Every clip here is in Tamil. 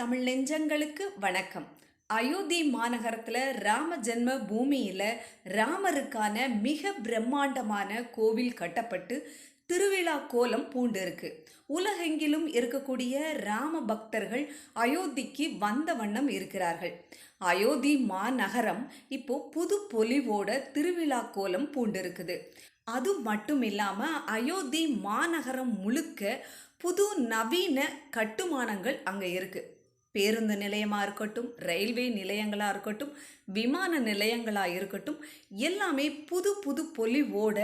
தமிழ் நெஞ்சங்களுக்கு வணக்கம். அயோத்தி மாநகரத்தில் ராம ஜென்ம பூமியில் ராமருக்கான மிக பிரம்மாண்டமான கோவில் கட்டப்பட்டு திருவிழா கோலம் பூண்டு இருக்கு உலகெங்கிலும் இருக்கக்கூடிய ராம பக்தர்கள் அயோத்திக்கு வந்த வண்ணம் இருக்கிறார்கள். அயோத்தி மாநகரம் இப்போ புது பொலிவோட திருவிழா கோலம் பூண்டு இருக்குது அது மட்டும் இல்லாமல் அயோத்தி மாநகரம் முழுக்க புது நவீன கட்டுமானங்கள் அங்கே இருக்குது பேருந்து நிலையமாக இருக்கட்டும் ரயில்வே நிலையங்களாக இருக்கட்டும் விமான நிலையங்களாக இருக்கட்டும் எல்லாமே புது புது பொலிவோட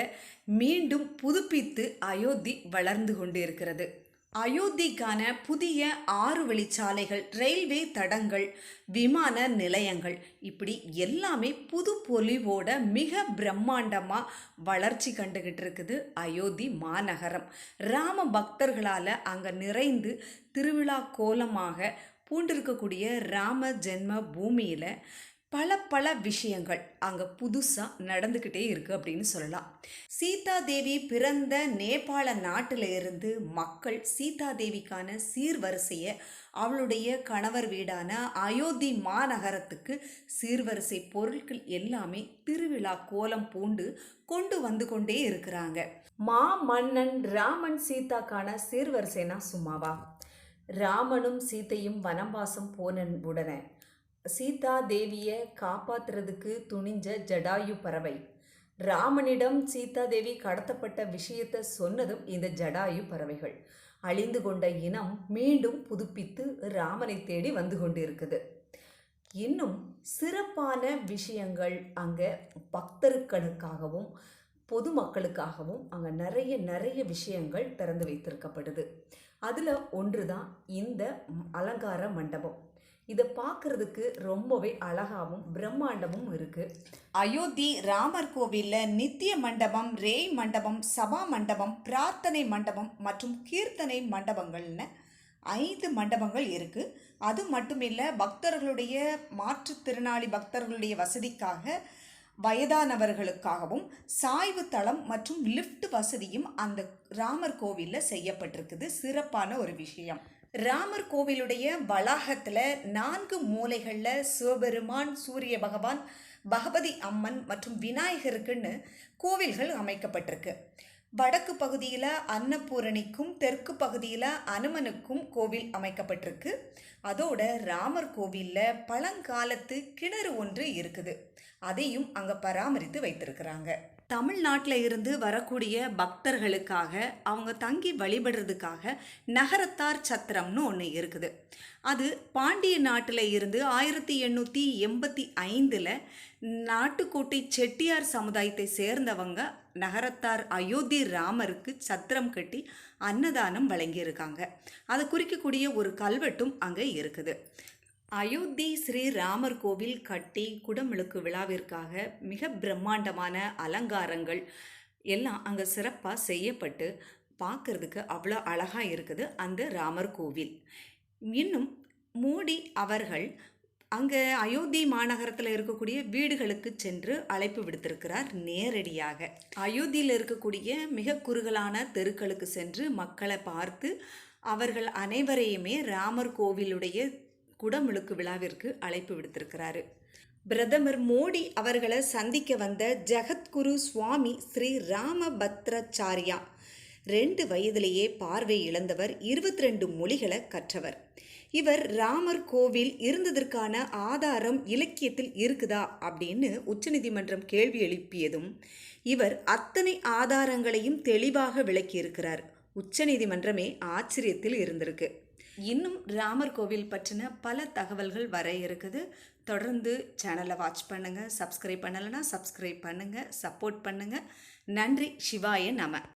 மீண்டும் புதுப்பித்து அயோத்தி வளர்ந்து கொண்டு இருக்கிறது அயோத்திக்கான புதிய ஆறு வழிச்சாலைகள் ரயில்வே தடங்கள் விமான நிலையங்கள் இப்படி எல்லாமே புது பொலிவோட மிக பிரம்மாண்டமாக வளர்ச்சி கண்டுகிட்டு இருக்குது அயோத்தி மாநகரம். ராம பக்தர்களால் அங்கே நிறைந்து திருவிழா கோலமாக பூண்டிருக்கக்கூடிய ராம ஜென்ம பூமியில் பல பல விஷயங்கள் அங்கே புதுசாக நடந்துக்கிட்டே இருக்குது அப்படின்னு சொல்லலாம். சீதா தேவி பிறந்த நேபாள நாட்டில் இருந்து மக்கள் சீதா தேவிக்கான சீர்வரிசையை அவளுடைய கணவர் வீடான அயோத்தி மாநகரத்துக்கு சீர்வரிசை பொருட்கள் எல்லாமே திருவிழா கோலம் பூண்டு கொண்டு வந்து கொண்டே இருக்கிறாங்க. மா மன்னன் ராமன் சீதாக்கான சீர்வரிசைனா சும்மாவா? ராமனும் சீத்தையும் வனவாசம் போன உடனே. சீதா தேவியை காப்பாத்துறதுக்கு துணிஞ்ச ஜடாயு பறவை. ராமனிடம் சீதா தேவி கடத்தப்பட்ட விஷயத்தை சொன்னதும் இந்த ஜடாயு பறவைகள். அழிந்து கொண்ட இனம் மீண்டும் புதுப்பித்து ராமனை தேடி வந்து கொண்டிருக்குது. இன்னும் சிறப்பான விஷயங்கள் அங்கே பக்தர்களுக்காகவும் பொதுமக்களுக்காகவும் அங்கே நிறைய நிறைய விஷயங்கள் திறந்து வைத்திருக்கப்படுது. அதில் ஒன்று தான் இந்த அலங்கார மண்டபம். இதை பார்க்கறதுக்கு ரொம்பவே அழகாகவும் பிரம்மாண்டமும் இருக்குது அயோத்தி ராமர் கோவிலில் நித்திய மண்டபம் ரேய் மண்டபம் சபா மண்டபம் பிரார்த்தனை மண்டபம் மற்றும் கீர்த்தனை மண்டபங்கள்னு ஐந்து மண்டபங்கள் இருக்குது அது மட்டும் இல்லை பக்தர்களுடைய மாற்றுத்திறனாளி பக்தர்களுடைய வசதிக்காக வயதானவர்களுக்காகவும் சாய்வு தளம் மற்றும் லிஃப்ட் வசதியும் அந்த ராமர் கோவிலில் செய்யப்பட்டிருக்குது. சிறப்பான ஒரு விஷயம். ராமர் கோவிலுடைய வளாகத்தில் நான்கு மூலைகளில் சிவபெருமான் சூரிய பகவான் பகவதி அம்மன் மற்றும் விநாயகருக்குன்னு கோவில்கள் அமைக்கப்பட்டிருக்கு. வடக்கு பகுதியில் அன்னபூரணிக்கும் தெற்கு பகுதியில் அனுமனுக்கும் கோவில் அமைக்கப்பட்டிருக்கு. அதோட ராமர் கோவிலில் பழங்காலத்து கிணறு ஒன்று இருக்குது. அதையும் அங்கே பராமரித்து வைத்திருக்கிறாங்க. தமிழ்நாட்டில் இருந்து வரக்கூடிய பக்தர்களுக்காக அவங்க தங்கி வழிபடுறதுக்காக நகரத்தார் சத்திரம்னு ஒன்று இருக்குது. அது பாண்டிய நாட்டில் இருந்து ஆயிரத்தி எண்ணூற்றி எண்பத்தி ஐந்தில் நாட்டுக்கோட்டை செட்டியார் சமுதாயத்தை சேர்ந்தவங்க நகரத்தார் அயோத்தி ராமருக்கு சத்திரம் கட்டி அன்னதானம் வழங்கியிருக்காங்க. அதை குறிக்கக்கூடிய ஒரு கல்வெட்டும் அங்கே இருக்குது. அயோத்தி ஸ்ரீ ராமர் கோவில் கட்டி குடமிழுக்கு விழாவிற்காக மிக பிரம்மாண்டமான அலங்காரங்கள் எல்லாம் அங்கே சிறப்பாக செய்யப்பட்டு பார்க்கறதுக்கு அவ்வளோ அழகாக இருக்குது அந்த ராமர் கோவில். இன்னும் மோடி அவர்கள் அங்கே அயோத்தி மாநகரத்தில் இருக்கக்கூடிய வீடுகளுக்கு சென்று அழைப்பு விடுத்திருக்கிறார் நேரடியாக. அயோத்தியில் இருக்கக்கூடிய மிக குறுகலான தெருக்களுக்கு சென்று மக்களை பார்த்து அவர்கள் அனைவரையுமே ராமர் கோவிலுடைய குடமுழுக்கு விழாவிற்கு அழைப்பு விடுத்திருக்கிறாரு. பிரதமர் மோடி அவர்களை சந்திக்க வந்த ஜெகத்குரு சுவாமி ஸ்ரீ ராமபத்ரச்சாரியா ரெண்டு வயதிலேயே பார்வை இழந்தவர் இருபத்தி ரெண்டு மொழிகளை கற்றவர். இவர் ராமர் கோவில் இருந்ததற்கான ஆதாரம் இலக்கியத்தில் இருக்குதா அப்படின்னு உச்சநீதிமன்றம் கேள்வி எழுப்பியதும் இவர் அத்தனை ஆதாரங்களையும் தெளிவாக விளக்கியிருக்கிறார். உச்சநீதிமன்றமே ஆச்சரியத்தில் இருந்திருக்கு. இன்னும் ராமர் கோவில் பற்றின பல தகவல்கள் வர இருக்குது. தொடர்ந்து சேனலை வாட்ச் பண்ணுங்கள் சப்ஸ்கிரைப் பண்ணலைன்னா சப்ஸ்கிரைப் பண்ணுங்கள் சப்போர்ட் பண்ணுங்கள் நன்றி சிவாய நம.